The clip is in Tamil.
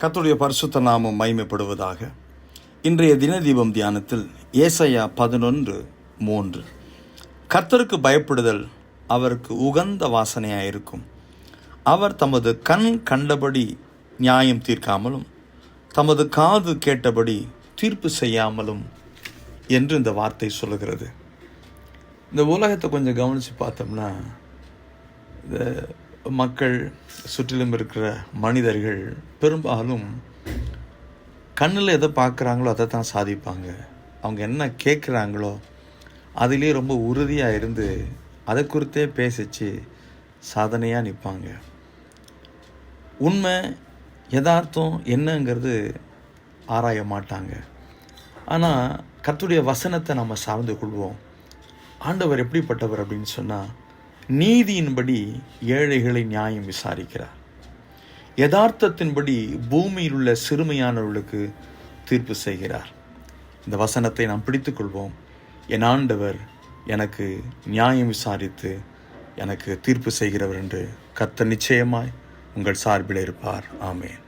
கத்துடைய பரிசுத்த நாமம் மைமைப்படுவதாக இன்றைய தினதீபம் தியானத்தில் ஏசையா பதினொன்று மூன்று. கர்த்தருக்கு பயப்படுதல் அவருக்கு உகந்த வாசனையாயிருக்கும் அவர் தமது கண் கண்டபடி நியாயம் தீர்க்காமலும் தமது காது கேட்டபடி தீர்ப்பு செய்யாமலும் என்று இந்த வார்த்தை சொல்லுகிறது. இந்த உலகத்தை கொஞ்சம் கவனித்து பார்த்தோம்னா இந்த மக்கள் சுற்றிலும் இருக்கிற மனிதர்கள் பெரும்பாலும் கண்ணில் எதை பார்க்குறாங்களோ அதை தான் சாதிப்பாங்க. அவங்க என்ன கேட்குறாங்களோ அதிலே ரொம்ப உறுதியாக இருந்து அதை குறித்தே பேசிச்சு சாதனையாக நிற்பாங்க உண்மை யதார்த்தம் என்னங்கிறது ஆராய மாட்டாங்க. ஆனால் கத்துடைய வசனத்தை நம்ம சார்ந்து கொள்வோம். ஆண்டவர் எப்படிப்பட்டவர் அப்படின்னு சொன்னால் நீதியின்படி ஏழைகளை நியாயம் விசாரிக்கிறார். யதார்த்தத்தின்படி பூமியில் உள்ள சிறுமையானவர்களுக்கு தீர்ப்பு செய்கிறார். இந்த வசனத்தை நாம் பிடித்துக்கொள்வோம் என் ஆண்டவர் எனக்கு நியாயம் விசாரித்து எனக்கு தீர்ப்பு செய்கிறவர் என்று கத்த நிச்சயமாய் உங்கள் சார்பில் இருப்பார். ஆமேன்.